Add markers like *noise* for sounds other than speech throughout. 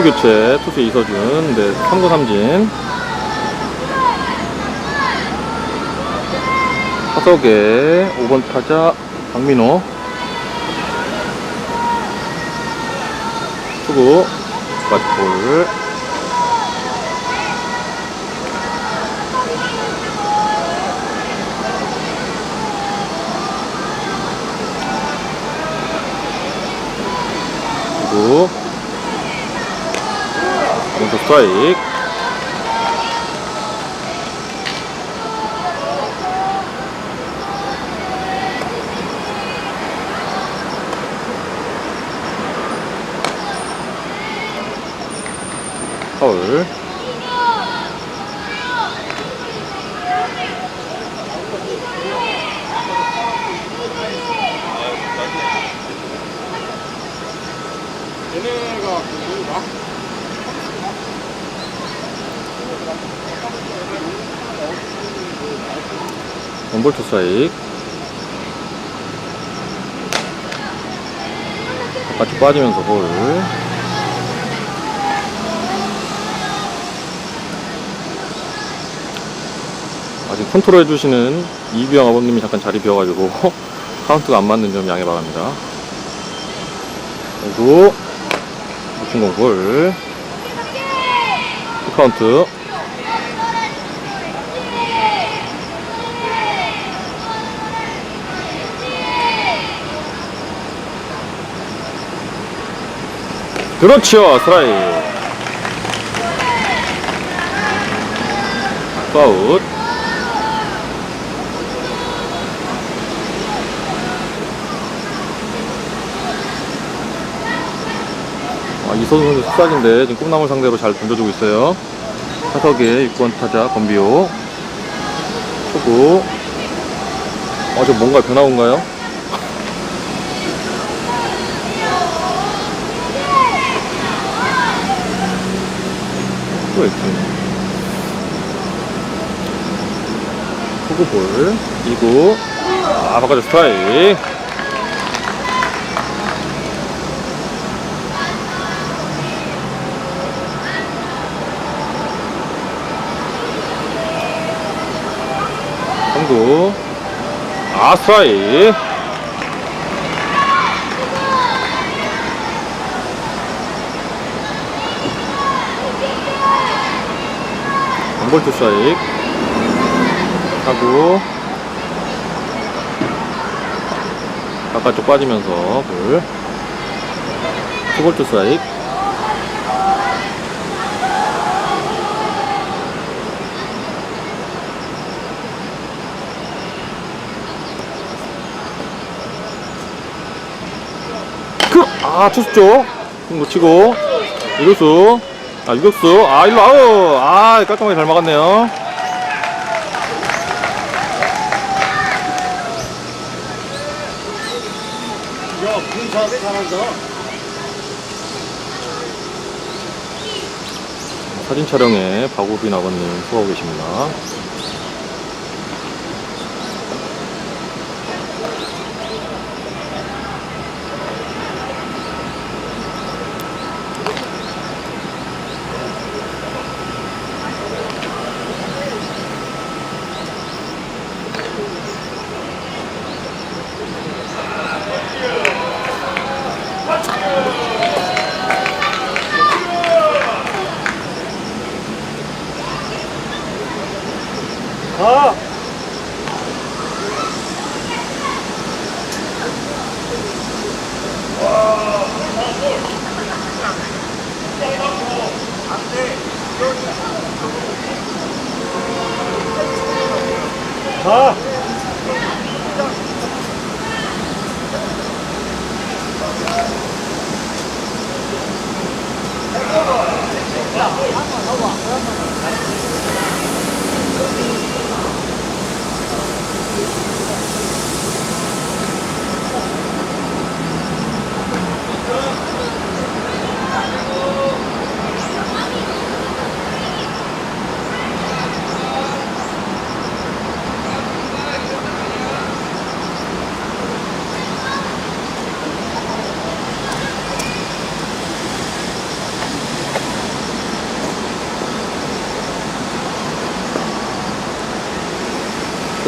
투수 교체, 투수 이서준, 네, 3구 삼진. 타석에 5번 타자 박민호. 투구. 투구. 왼쪽 스트라이크. 파울. 얘네가 누구다? 원볼 투 스트라이크. 바깥쪽 빠지면서 볼. 아직 컨트롤 해주시는 이규영 아버님이 잠깐 자리 비어가지고 *laughs* 카운트가 안 맞는 점 양해 바랍니다. 그리고 중공 볼. 카운트. 그렇죠 스트라이크 파웃. 아, 이소선 선수 숙삭인데 지금 꿈나물 상대로 잘 던져주고 있어요. 타석에 6번 타자 건비오 초구. 아저 뭔가 변화 온가요? 또 있지. 초구볼, 2구. 아, 바꿔줘, 스트라이크. 삼구 아, 스트라이 원볼트 스트라이크. 하고. 바깥쪽 빠지면서 볼. 투볼트 스트라이크. 그! 아 투수 쪽. 놓치고. 이루수 아 유격수 아 일로 아우 아 깔끔하게 잘 막았네요. 야, 분사하게 잘한다. 사진 촬영에 박우빈 아버님 수고하고 계십니다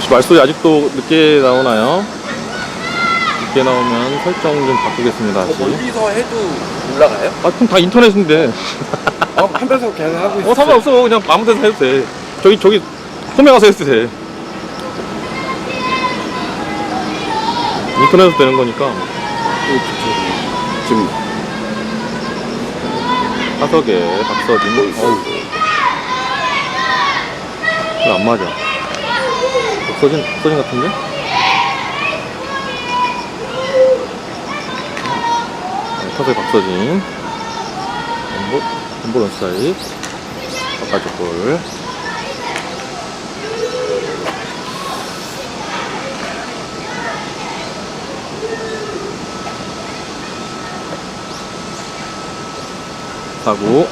혹시 말소리 아직도 늦게 나오나요? 늦게 나오면 설정 좀 바꾸겠습니다. 다시. 멀리서 해도 올라가요? 아, 그럼 다 인터넷인데. *laughs* 아, 한배서 그냥 하고 있어요. 어, 상관없어. 그냥 아무 데서 해도 돼. 저기, 저기, 홈에 가서 해도 돼. 인터넷에서 되는 거니까. 지금 사석에 박서진. 어우. 이거 안 맞아. 박서진, 박서진 같은데? 네, 타석에 박서진. 엠볼 원사이드. 바깥쪽 볼. 사구.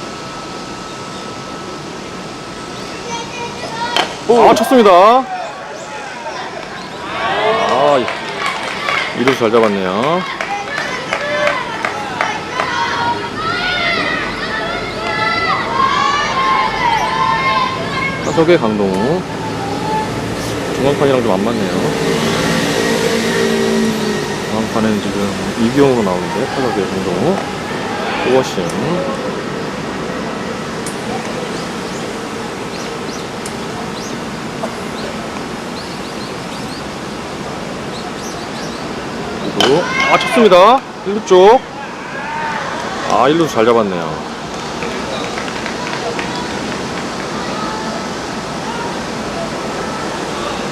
아, 쳤습니다. 아, 이루수 잘 잡았네요. 타석의 강동우. 중앙판이랑 좀 안 맞네요. 중앙판에는 지금 이기용으로 나오는데, 타석의 강동우. 오워싱. 그리고 아 쳤습니다 1루 쪽. 아 1루 잘 잡았네요.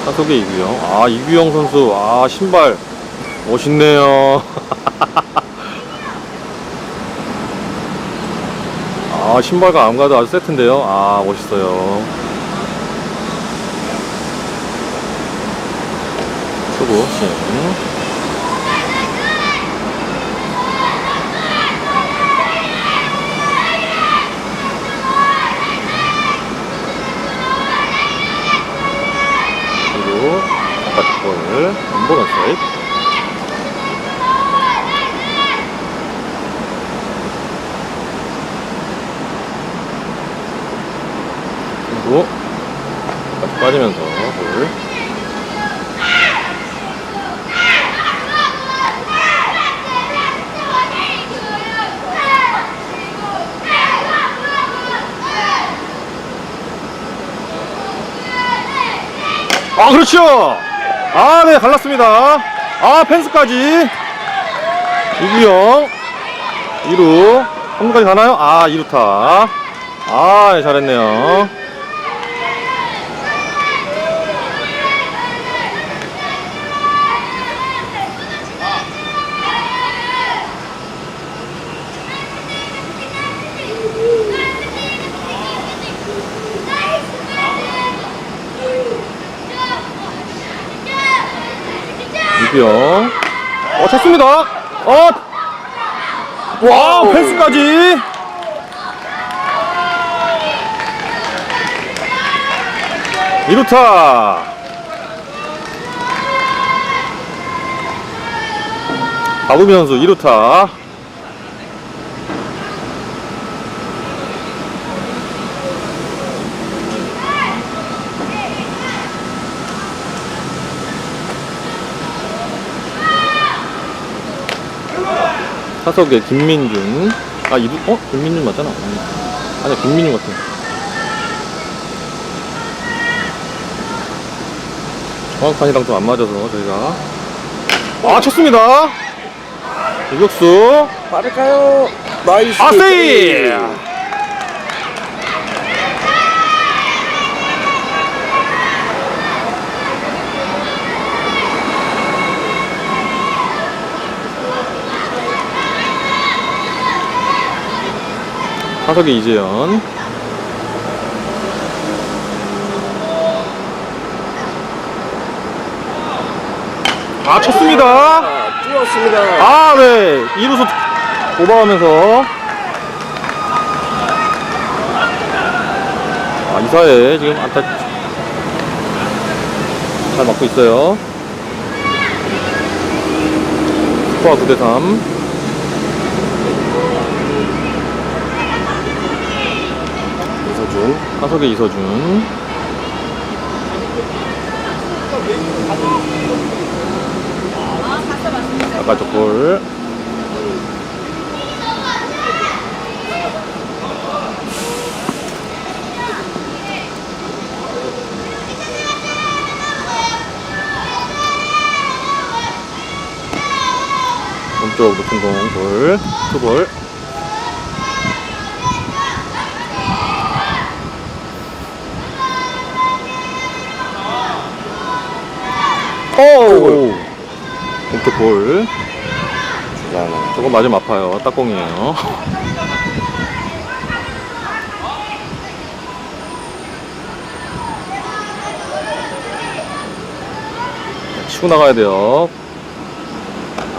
타석의 이규영. 아 이규영 선수. 아 신발 멋있네요. *laughs* 아 신발과 암과도 아주 세트인데요. 아 멋있어요. 수고 싱. 그리고 바깥 볼 원본 원사이드 그리고 바깥 빠지면서 볼. 아 그렇죠 아 네 갈랐습니다. 아 펜스까지. 이구영. 2루. 3루까지 가나요? 아 2루타. 아 예, 잘했네요 이구영 어 쳤습니다 어 와, 펜스까지. 이루타. 박우미 선수 이루타. 타석에 김민준. 아, 이루, 어? 김민준 맞잖아. 아니야, 김민준 같아. 정확판이랑 좀 안 맞아서 저희가. 아, 쳤습니다. 유격수. 빠를까요? 나이스. 아세이! 타석의 이재현. 아, 쳤습니다. 아, 뚫었습니다. 아, 네. 이루수 오버하면서. 아, 이사에 지금 안타 잘 맞고 있어요. 스코어 9대3. 네, 화석의 이서준. 아까 저골. 왼쪽 높은 공볼 투볼 볼. 저거 맞으면 아파요. 딱공이에요. *laughs* 치고 나가야 돼요.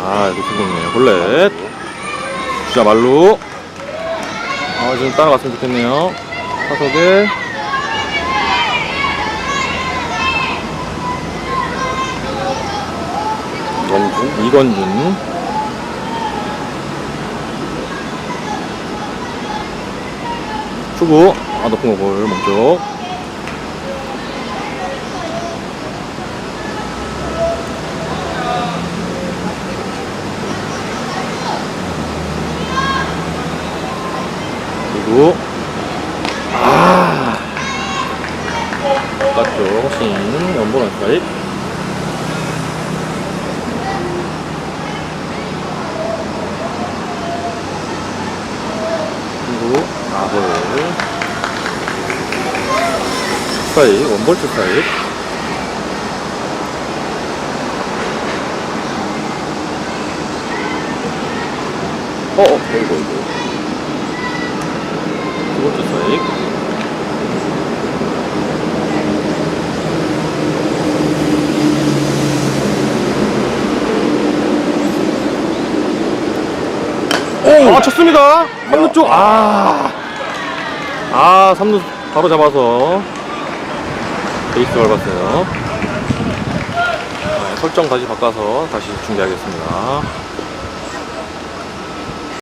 아, 이거 구공이에요. 볼렛. 주자 말루. 아, 지금 따라갔으면 좋겠네요. 타석에. 원준 이건준. 투구. 아, 높은 거 볼, 몸쪽. 그리고, 아. 바깥쪽, 신, 연보는 스트라이크. 그리고 아볼 스트라이크 원볼트 스트라이크 어, 어, 이거 이거. 두 번째 스트라이크 아 쳤습니다! 3루 쪽 아. 아 3루 바로 잡아서 베이스 밟았어요. 네, 설정 다시 바꿔서 다시 준비하겠습니다